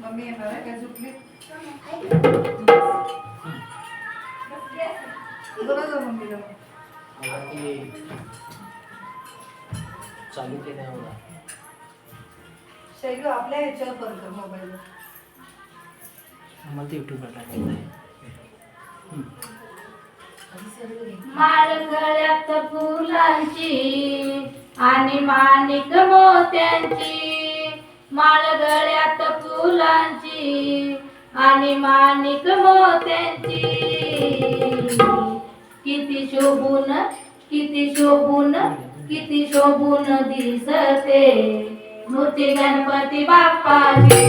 Mummy येणार आहे काय झुकली बोला जा मम्मीला. मग. मला ते चालू मला शैलू आपल्या ह्याच्यावर बंद कर मोबाईलवर. मला ते युट्यूबला टाकायचं आहे. माळ गळ्यात फुलांची आणि माणिक मोत्यांची. माळ गळ्यात फुलांची आणि माणिक मोत्यांची. किती शोभून किती शोभून किती शोभून दिसते मूर्ती गणपती बाप्पाची.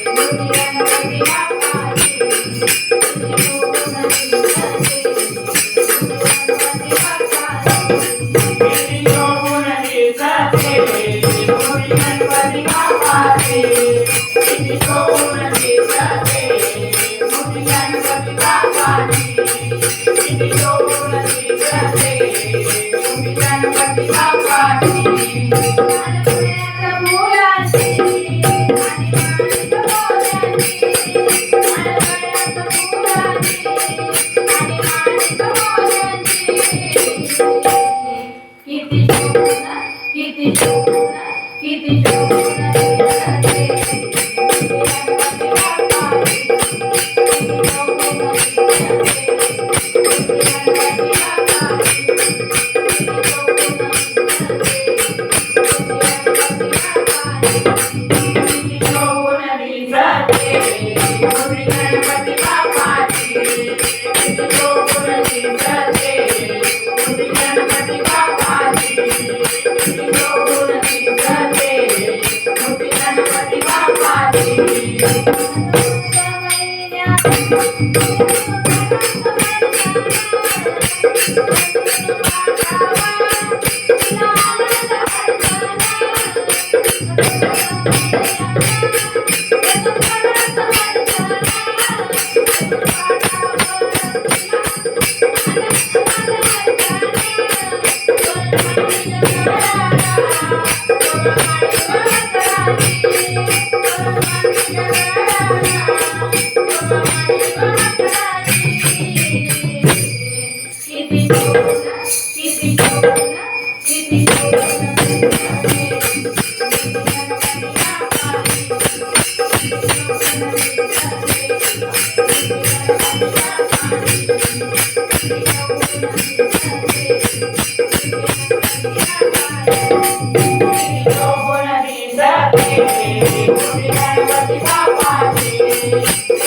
Ganpati Happy Mother's Day. Yeah.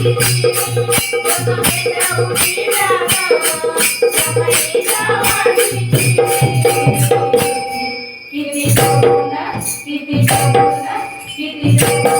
Kita you.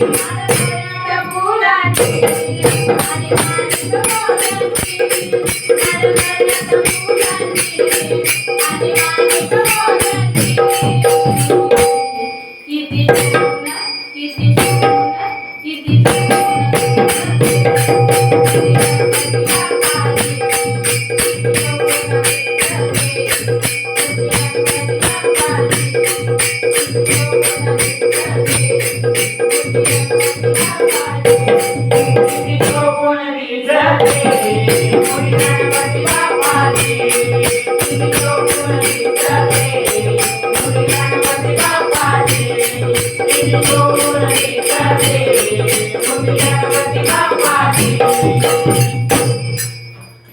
जब बुलाते